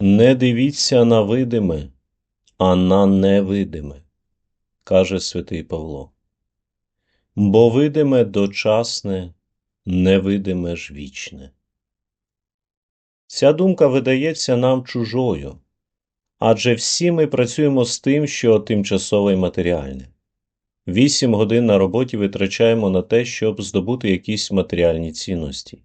Не дивіться на видиме, а на невидиме, каже святий Павло. Бо видиме дочасне, невидиме ж вічне. Ця думка видається нам чужою, адже всі ми працюємо з тим, що тимчасове й матеріальне. Вісім годин на роботі витрачаємо на те, щоб здобути якісь матеріальні цінності,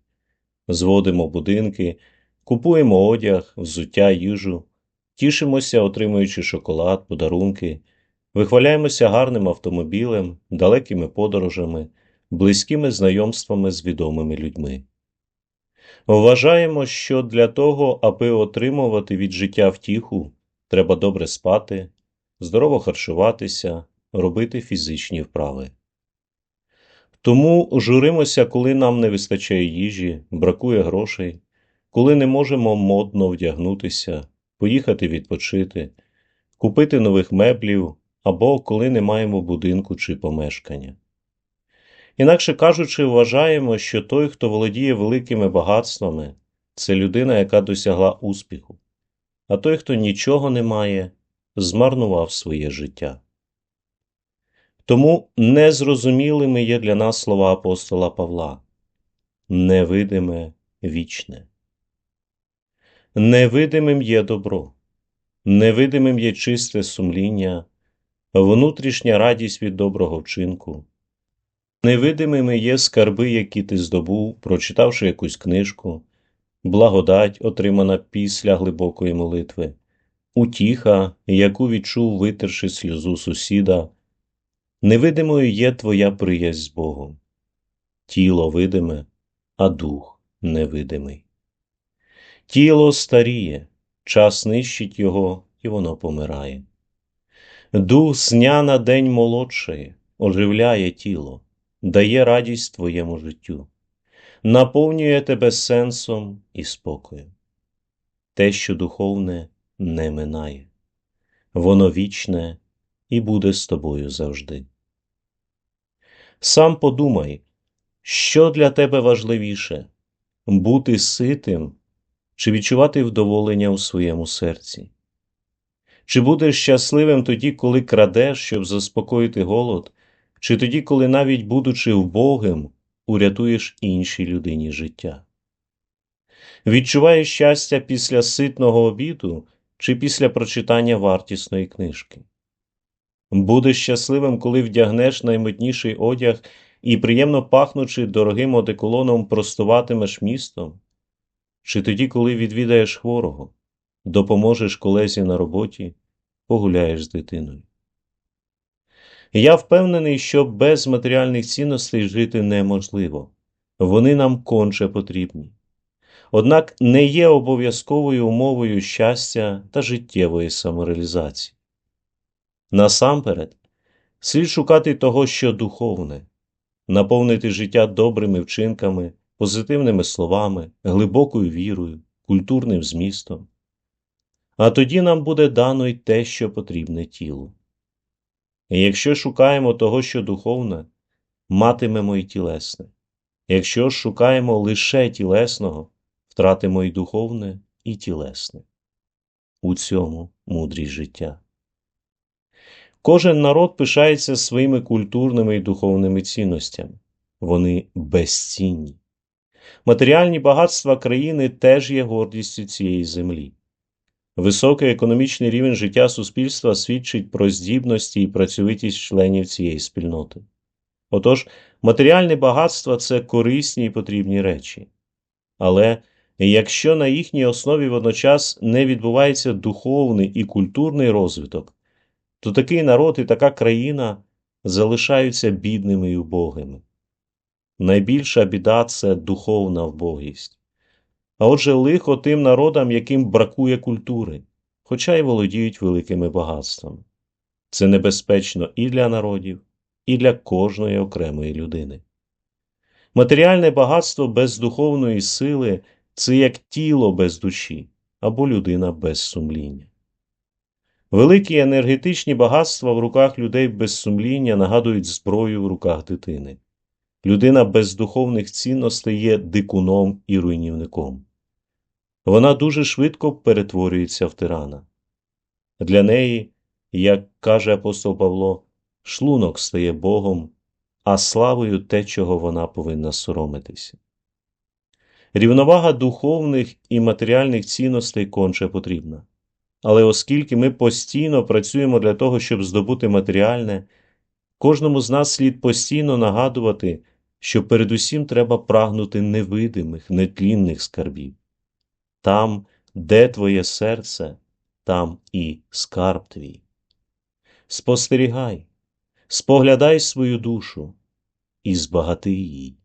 зводимо будинки, купуємо одяг, взуття, їжу, тішимося, отримуючи шоколад, подарунки, вихваляємося гарним автомобілем, далекими подорожами, близькими знайомствами з відомими людьми. Вважаємо, що для того, аби отримувати від життя втіху, треба добре спати, здорово харчуватися, робити фізичні вправи. Тому журимося, коли нам не вистачає їжі, бракує грошей, коли не можемо модно вдягнутися, поїхати відпочити, купити нових меблів або коли не маємо будинку чи помешкання. Інакше кажучи, вважаємо, що той, хто володіє великими багатствами, це людина, яка досягла успіху, а той, хто нічого не має, змарнував своє життя. Тому незрозумілими є для нас слова апостола Павла невидиме вічне. Невидимим є добро, невидимим є чисте сумління, внутрішня радість від доброго вчинку. Невидимими є скарби, які ти здобув, прочитавши якусь книжку, благодать, отримана після глибокої молитви, утіха, яку відчув, витерши сльозу сусіда. Невидимою є твоя приязнь з Богом, тіло видиме, а дух невидимий. Тіло старіє, час нищить його, і воно помирає. Дух з дня на день молодшає, оживляє тіло дає радість твоєму життю, наповнює тебе сенсом і спокоєм. Те, що духовне, не минає, воно вічне і буде з тобою завжди. Сам подумай, що для тебе важливіше бути ситим чи відчувати вдоволення у своєму серці? Чи будеш щасливим тоді, коли крадеш, щоб заспокоїти голод, чи тоді, коли навіть, будучи вбогим, урятуєш іншій людині життя? Відчуваєш щастя після ситного обіду чи після прочитання вартісної книжки? Будеш щасливим, коли вдягнеш наймитніший одяг і, приємно пахнучи дорогим одеколоном, простуватимеш містом? Чи тоді, коли відвідаєш хворого, допоможеш колезі на роботі, погуляєш з дитиною? Я впевнений, що без матеріальних цінностей жити неможливо, вони нам конче потрібні. Однак не є обов'язковою умовою щастя та життєвої самореалізації. Насамперед, слід шукати того, що духовне, наповнити життя добрими вчинками, позитивними словами, глибокою вірою, культурним змістом. А тоді нам буде дано й те, що потрібне тілу. І якщо шукаємо того, що духовне, матимемо й тілесне. Якщо шукаємо лише тілесного, втратимо й духовне, і тілесне. У цьому мудрість життя. Кожен народ пишається своїми культурними і духовними цінностями. Вони безцінні. Матеріальні багатства країни теж є гордістю цієї землі. Високий економічний рівень життя суспільства свідчить про здібності і працьовитість членів цієї спільноти. Отож, матеріальне багатство це корисні і потрібні речі. Але якщо на їхній основі водночас не відбувається духовний і культурний розвиток, то такий народ і така країна залишаються бідними і убогими. Найбільша біда це духовна вбогість. А отже, лихо тим народам, яким бракує культури, хоча й володіють великими багатствами. Це небезпечно і для народів, і для кожної окремої людини. Матеріальне багатство без духовної сили це як тіло без душі або людина без сумління. Великі енергетичні багатства в руках людей без сумління нагадують зброю в руках дитини. Людина без духовних цінностей є дикуном і руйнівником. вона дуже швидко перетворюється в тирана. Для неї, як каже апостол Павло, шлунок стає Богом, а славою те, чого вона повинна соромитися. Рівновага духовних і матеріальних цінностей конче потрібна. Але оскільки ми постійно працюємо для того, щоб здобути матеріальне, кожному з нас слід постійно нагадувати, що передусім треба прагнути невидимих, нетлінних скарбів. Там, де твоє серце, там і скарб твій. Спостерігай, споглядай свою душу і збагати її.